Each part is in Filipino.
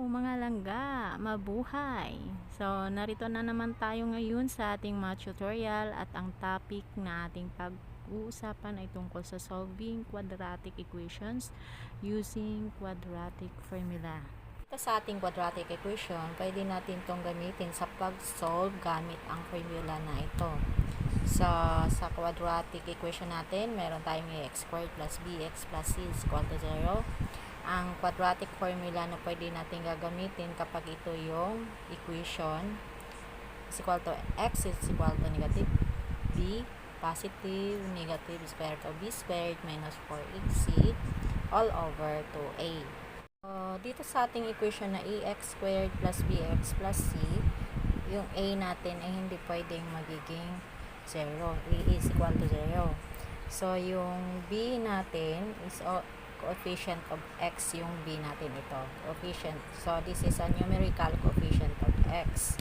Oh, mga langga, mabuhay! So, narito na naman tayo ngayon sa ating mga tutorial at ang topic na ating pag-uusapan ay tungkol sa solving quadratic equations using quadratic formula. Ito sa ating quadratic equation, pwede natin itong gamitin sa pag-solve gamit ang formula na ito. So, sa quadratic equation natin, meron tayong ax squared plus bx plus c is equal to 0 ang quadratic formula na pwede natin gagamitin kapag ito yung equation is equal to x is equal to negative b positive negative square root of b squared minus 4ac all over 2a. So, dito sa ating equation na ax squared plus bx plus c, yung a natin ay hindi pwedeng magiging 0. a is equal to 0. So, yung b natin is coefficient of x yung b natin ito. Coefficient. So, this is a numerical coefficient of x.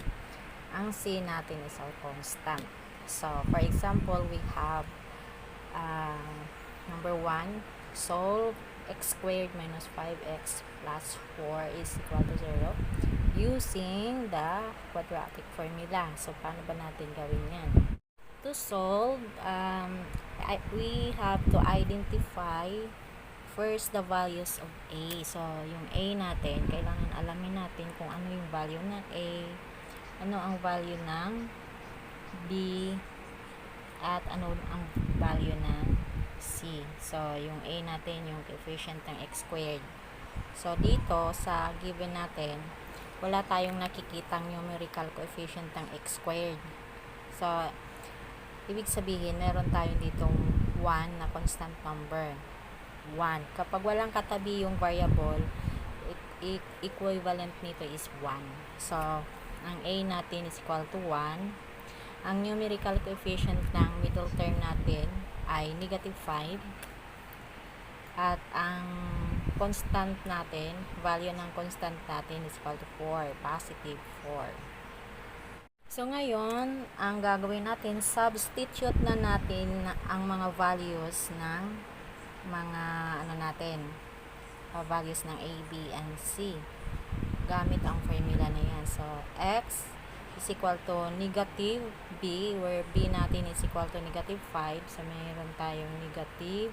Ang c natin is our constant. So, for example, we have uh, number 1, solve x squared minus 5x plus 4 is equal to 0 using the quadratic formula. So, paano ba natin gawin yan? To solve, um, I, we have to identify first the values of A. So, yung A natin, kailangan alamin natin kung ano yung value ng A, ano ang value ng B, at ano ang value ng C. So, yung A natin, yung coefficient ng x squared. So, dito sa given natin, wala tayong nakikitang numerical coefficient ng x squared. So, ibig sabihin, meron tayong ditong 1 na constant number. 1. Kapag walang katabi yung variable, e- e- equivalent nito is 1. So, ang A natin is equal to 1. Ang numerical coefficient ng middle term natin ay negative 5. At ang constant natin, value ng constant natin is equal to 4. Positive 4. So, ngayon, ang gagawin natin, substitute na natin na- ang mga values ng mga ano natin uh, values ng A, B, and C. Gamit ang formula na yan. So X is equal to negative B where B natin is equal to negative 5 so mayroon tayong negative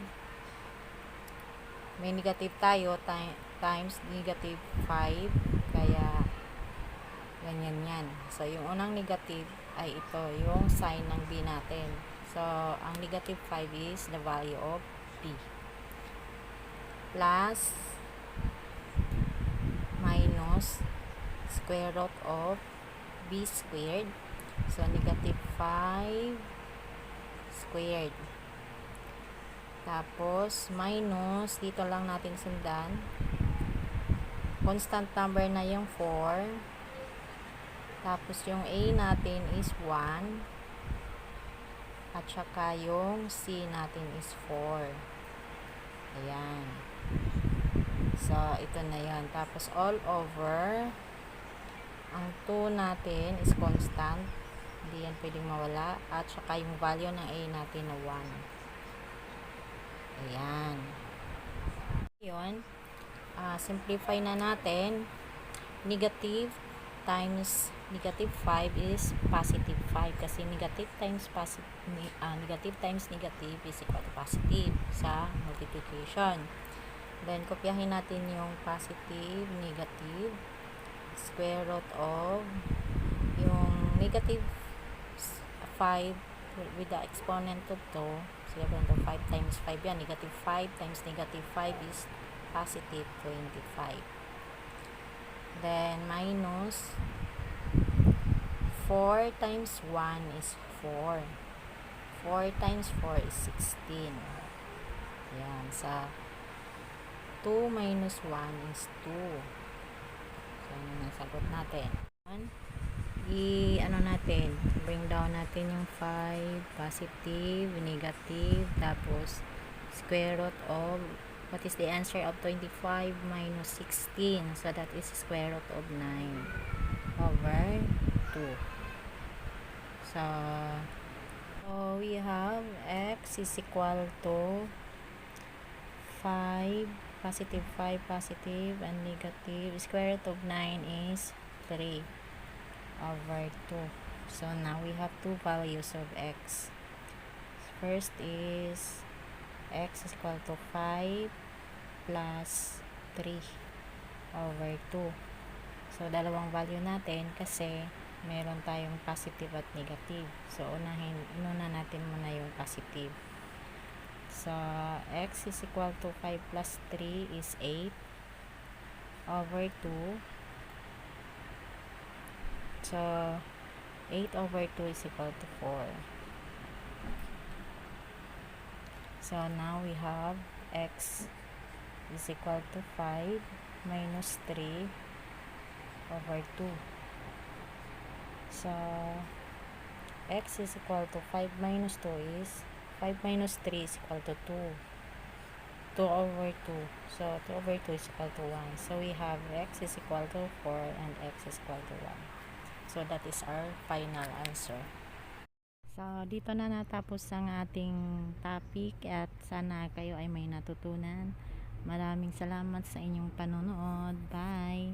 may negative tayo ti- times negative 5 kaya ganyan yan. So yung unang negative ay ito yung sign ng B natin. So ang negative 5 is the value of B plus minus square root of b squared. So, negative 5 squared. Tapos, minus, dito lang natin sundan. Constant number na yung 4. Tapos, yung a natin is 1. At saka yung c natin is 4. Ayan. So, ito na yan. Tapos, all over, ang 2 natin is constant. Hindi yan pwedeng mawala. At saka yung value ng A natin na 1. Ayan. Yun. Uh, simplify na natin. Negative times negative 5 is positive 5 kasi negative times positive uh, negative times negative is equal to positive sa multiplication. Then, kopyahin natin yung positive, negative, square root of yung negative 5 with the exponent of 2. So, yun, 5 times 5 yan. Negative 5 times negative 5 is positive 25. Then, minus 4 times 1 is 4. 4 times 4 is 16. Yan. Sa 2 minus 1 is 2. So, yun ang sagot natin. I, ano natin, bring down natin yung 5, positive, negative, tapos square root of what is the answer of 25 minus 16 so that is square root of 9 over 2 so so we have x is equal to 5 positive 5, positive, and negative. Square root of 9 is 3 over 2. So now we have two values of x. First is x is equal to 5 plus 3 over 2. So, dalawang value natin kasi meron tayong positive at negative. So, unahin, inuna natin muna yung positive. So, x is equal to 5 plus 3 is 8 over 2. So, 8 over 2 is equal to 4. So, now we have x is equal to 5 minus 3 over 2. So, x is equal to 5 minus 2 is 5 minus 3 is equal to 2. 2 over 2. So, 2 over 2 is equal to 1. So, we have x is equal to 4 and x is equal to 1. So, that is our final answer. So, dito na natapos ang ating topic at sana kayo ay may natutunan. Maraming salamat sa inyong panonood. Bye!